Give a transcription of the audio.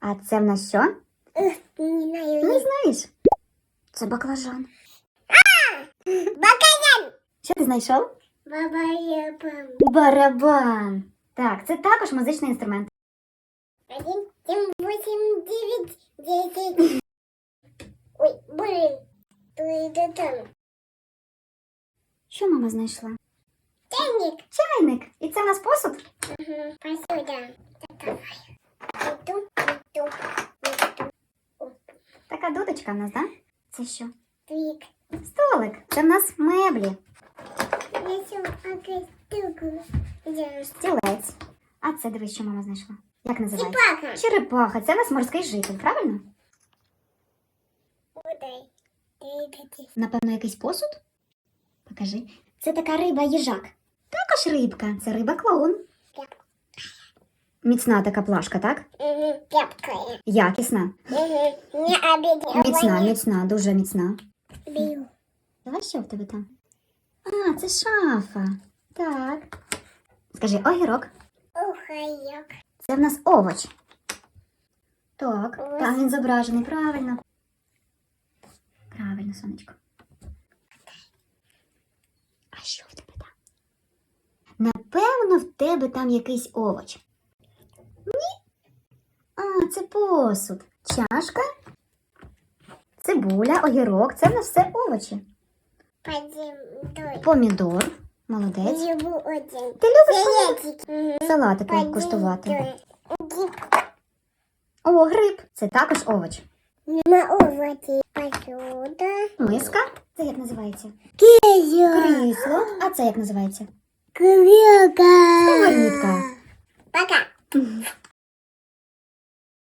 А це в нас що? не знаю. Не знаєш? Це баклажан. Бакаян! Що ти знайшов? Баба Япам. Барабан. Так, це також музичний інструмент. Один, семь, восемь, девять, десять. Ой, блин. Що мама знайшла? Чайник. Чайник. І це в нас посуд? Угу. Посуда. Иду. Така дудочка в нас, так? Да? Це що? Твик. Столик. Це в нас меблі. Стілець. А це дивись, що мама знайшла. Як називається? Чепаха. Черепаха. Це в нас морський житель, правильно? Напевно, якийсь посуд? Покажи. Це така риба їжак. Також рибка. Це риба клоун. Міцна така плашка, так? Якісна. Міцна, міцна, дуже міцна. Давай що в тебе там? А, це шафа. Так. Скажи, огірок. Ухайок. Це в нас овоч. Так, там він зображений, правильно. Правильно, сонечко. А що в тебе? Напевно, в тебе там якийсь овоч. Ні. А, це посуд. Чашка. Цибуля, огірок. Це в нас все овочі. Дой. Помідор. Молодець. Живу один. Ти любиш салат? Салатик. Куштувати? О, гриб. Це також овоч. на овощи. Посуда. Миска. Це як називається? Кизя. Крісло. А це як називається? くりょが。かわいいか。